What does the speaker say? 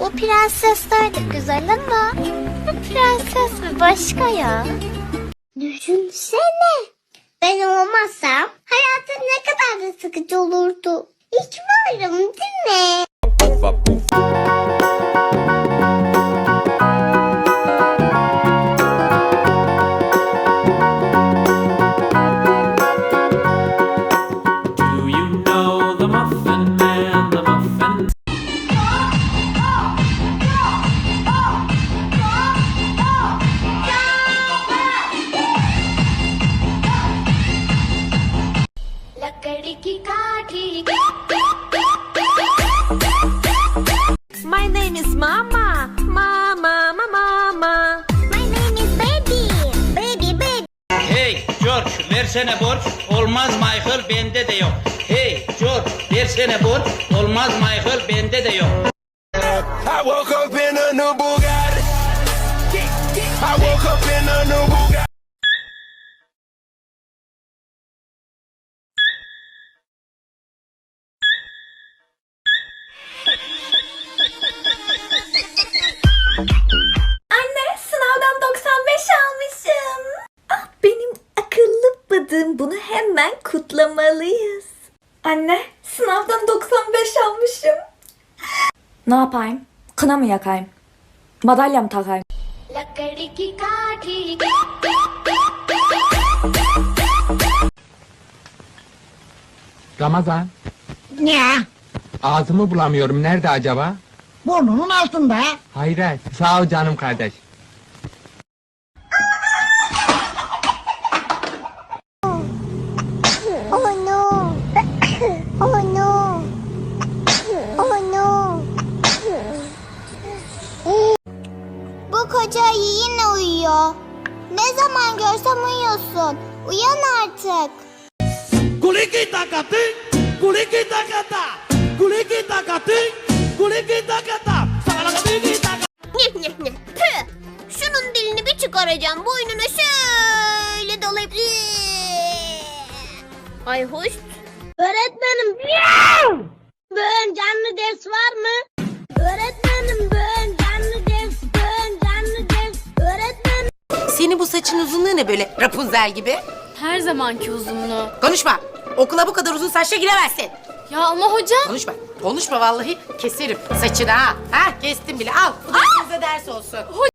Bu prensesler de güzel ama bu prenses mi başka ya? Düşünsene. Ben olmazsam hayatım ne kadar da sıkıcı olurdu. İyi ki varım değil mi? My name is Mama. Mama, Mama, Mama. My name is Baby. Baby, Baby. Hey George, versene borç. Olmaz Michael, bende de yok. Hey George, versene borç. Olmaz Michael, bende de yok. I woke up in a new Bugatti. I woke up in a new Bugatti. aldığım bunu hemen kutlamalıyız. Anne, sınavdan 95 almışım. Ne yapayım? Kına mı yakayım? Madalya mı takayım? Ramazan, Ne? ağzımı bulamıyorum. Nerede acaba? Burnunun altında. Hayret. Sağ ol canım kardeş. Uyuyor. Ne zaman görsem uyuyorsun. Uyan artık. Kuliki takati, kuliki takata, kuliki takati, kuliki takata. Sakalakatiki takata. Nyeh. Tüh. Şunun dilini bir çıkaracağım. Boynuna şöyle dolayıp... Ay hoş. Öğretmenim. Bugün canlı ders Senin bu saçın uzunluğu ne böyle Rapunzel gibi? Her zamanki uzunluğu. Konuşma. Okula bu kadar uzun saçla giremezsin. Ya ama hocam. Konuşma. Konuşma vallahi keserim saçını ha. Ha kestim bile al. Bu da size ders olsun.